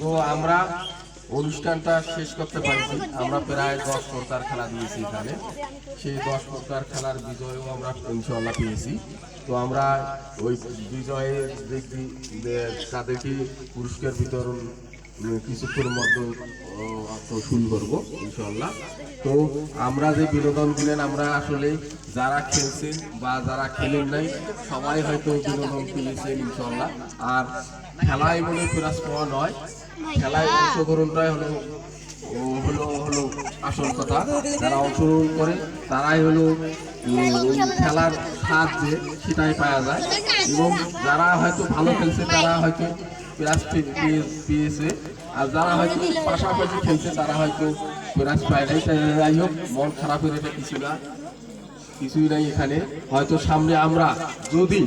তো আমরা অনুষ্ঠানটা শেষ করতে পারছি। আমরা প্রায় দশ প্রকার খেলা দিয়েছি এখানে। সেই দশ প্রকার খেলার বিজয়ও আমরা ইনশাল্লাহ পেয়েছি। তো আমরা ওই বিজয়ে দেখি তাদেরকে পুরস্কার বিতরণ কিছুক্ষণের মধ্যে শুরু করব ইনশাল্লাহ তো আমরা যে বিনোদন দিলেন, আমরা আসলে যারা খেলছেন বা যারা খেলেন নাই, সবাই হয়তো বিনোদন পেয়েছেন ইনশাল্লাহ আর খেলায় মনে প্রাইজ পাওয়া নয়, খেলায় অংশগ্রহণটাই হলো হলো হলো আসল কথা। যারা অংশগ্রহণ করে, তারাই হলো খেলার সাহায্যে সেটাই পাওয়া যায়। এবং যারা হয়তো ভালো খেলছে, তারা হয়তো প্রাইজ পেয়ে- পেয়েছে। আর যারা হয়তো পাশাপাশি খেলছে তারা হয়তো প্রাইজ পায় নাই। তাই যাই হোক মন খারাপের এটা কিছু না কিছুই নাই এখানে। হয়তো সামনে আমরা যদি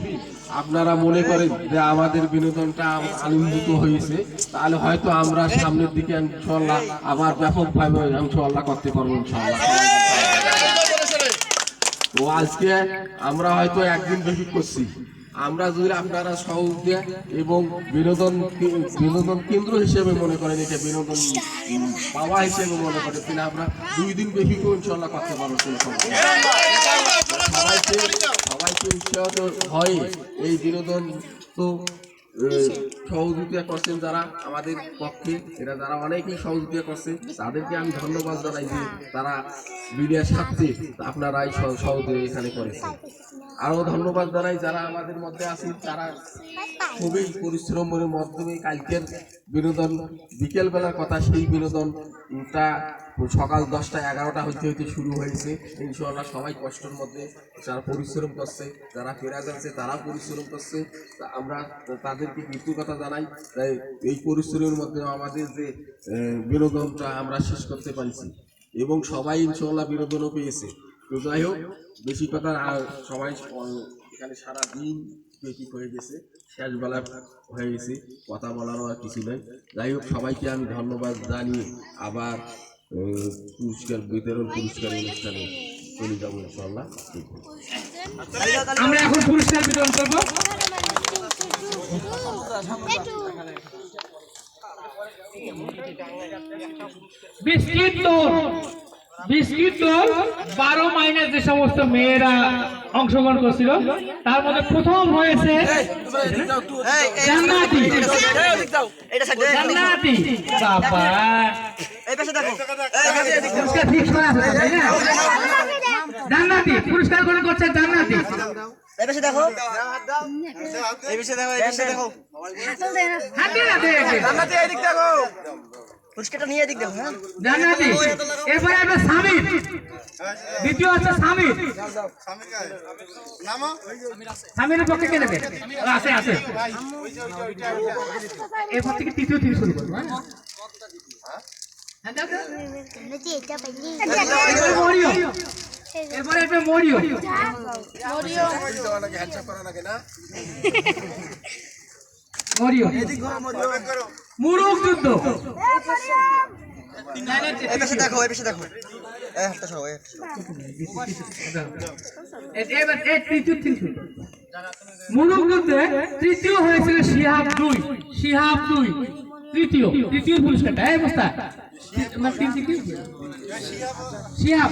আপনারা মনে করেন যে আমাদের বিনোদনটা আনন্দিত হয়েছে তাহলে হয়তো আমরা সামনের দিকে ইনশাল্লাহ আবার ব্যাপকভাবে ইনশাল্লাহ করতে পারব ইনশাল্লাহ তো আজকে আমরা হয়তো একদিন বেশি করছি। আমরা যদি আপনারা সহযোগ দিয়ে এবং বিনোদন বিনোদন কেন্দ্র হিসেবে মনে করেন, এটা বিনোদন পাওয়া হিসেবে মনে করেন, তাহলে আমরা দুই দিন বেশি করে ইনশাল্লাহ করতে পারব সবাইকে সবাইকে উৎসাহিত হয় এই বিনোদন তো সহযোগিতা করছেন যারা আমাদের পক্ষে, এরা যারা অনেকেই সহযোগিতা করছে, তাদেরকে আমি ধন্যবাদ জানাই যে তারা মিডিয়ার স্বার্থে আপনারা এই সহযোগিতা এখানে করেছেন। আরও ধন্যবাদ জানাই যারা আমাদের মধ্যে আছেন, তারা খুবই পরিশ্রমের মাধ্যমে কালকের বিনোদন বিকেলবেলার কথা সেই বিনোদনটা সকাল দশটা এগারোটা হইতে হইতে শুরু হয়েছে। ইনশাল্লাহ সবাই কষ্টের মধ্যে যারা পরিশ্রম করছে, যারা ফেরা যাচ্ছে তারা পরিশ্রম করছে। আমরা তাদেরকে কৃতজ্ঞতা জানাই। তাই এই পরিশ্রমের মধ্যে আমাদের যে বিনোদনটা আমরা শেষ করতে পারছি। এবং সবাই ইনশাল্লাহ বিনোদনও পেয়েছে। তো যাই হোক, বেশি কথা আর সবাই এখানে সারা দিন কি হয়ে গেছে, শেষবেলা হয়ে গেছে, কথা বলারও আর কিছু নেই। যাই হোক, সবাইকে আমি ধন্যবাদ জানিয়ে আবার পুরস্কার, বিতরণ পুরস্কার অনুষ্ঠানে চলে যাব ইনশাল্লাহ আমরা এখন পুরস্কার বিতরণ করব। বিস্কিট বিস্কিট বারো মাইনের যে সমস্ত মেয়েরা অংশগ্রহণ করছিল তার মধ্যে প্রথম হয়েছে জান্নাতি। জান্নাতি। বাবা। দেখো। পুরস্কার ফিক্স করা আছে তাই না? জান্নাতি পুরস্কার গ্রহণ করছে জান্নাতি। এই পাশে দেখো। এই দেখো এই দেখো। হাত দিয়ে রাখে একে। জান্নাতি এদিক দেখো। পুরস্কারটা নিয়ে এদিক দেখো হ্যাঁ? জান্নাতি। এরপরে আমরা সামির। দ্বিতীয় হচ্ছে সামির। সামিরের পক্ষে কে নেবে? আছে আছে এরপর থেকে তৃতীয় থেকে শুরু করব হ্যাঁ? হ্যাঁ, দাও। মরিও এরপরে এরপরে মরিও মরিও মুরুক যুদ্ধ। দেখো এই দেখো। এই হাতটা সরো এই এ- এবার এই তৃতীয় থেকে শুরু মুরুক যুদ্ধে তৃতীয় হয়েছিল শিহাব দুই। শিহাব দুই। তৃতীয় তৃতীয় পুরস্কারটা এই অবস্থা। শিহাব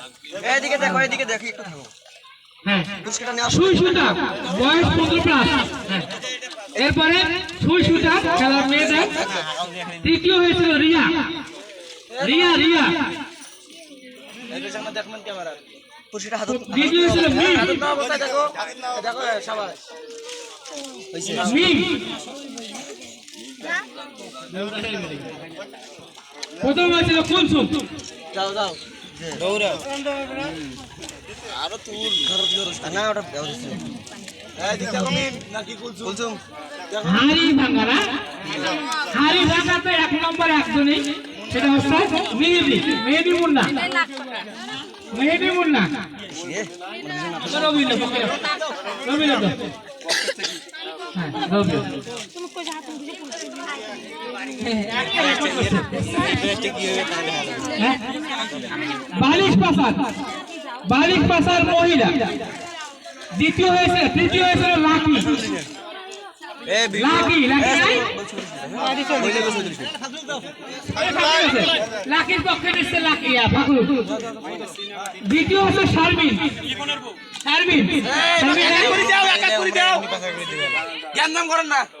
এইদিকে দেখো এইদিকে দেখো একটু থাকো হ্যাঁ। হ্যাঁ। এরপরে সুই সুতা খেলার মেয়েদের। তৃতীয় হয়েছিল রিয়া। রিয়া রিয়া। এই দেখবেন ক্যামেরা পুরস্কারটা হাতত দ্বিতীয় হয়েছিল মিম। হাতত না অবস্থায় দেখো। দেখো সবাই মিম। প্রথম হয়েছিল কুলসুম যাও যাও। আরও তুর ঘর না ওটা হাড়ি ভাঙাতে এক নম্বর একজনই সেটা হচ্ছে মেহেদি মেহেদি মুন্না মেহেদি মুন্না রবিন্দ্র রবিন্দ্র হ্যাঁ রবিন্দ্র হ্যাঁ, একটা record করছে। হ্যাঁ? বালিশ পাসার বালিশ পাসার মহিলা দ্বিতীয় হয়েছে তৃতীয় হয়েছে লাকি লাকি লাকি নাই? লাকির পক্ষে নিচ্ছে লাকি আ, দ্বিতীয় হচ্ছে শারমিন শারমিন শারমিন নাই? দেখি সে ঠিক তো। তৃতীয়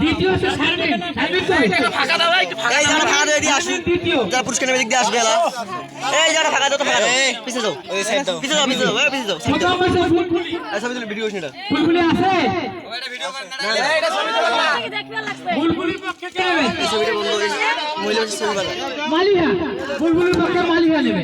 দ্বিতীয় ফাঁকা দিয়ে দিয়ে আসুন। যারা পুরস্কার নেবে দিক আসবে এলা এই যারা ফাঁকা দাও তো ফাঁকা দাও। পিছে পিছে পিছে এই পিছে ফুলফুলি এটা পক্ষে কে নেবে? ছবিটা বন্ধ করে মহিলা ছবি মালিহা। পক্ষে মালিহা নেবে।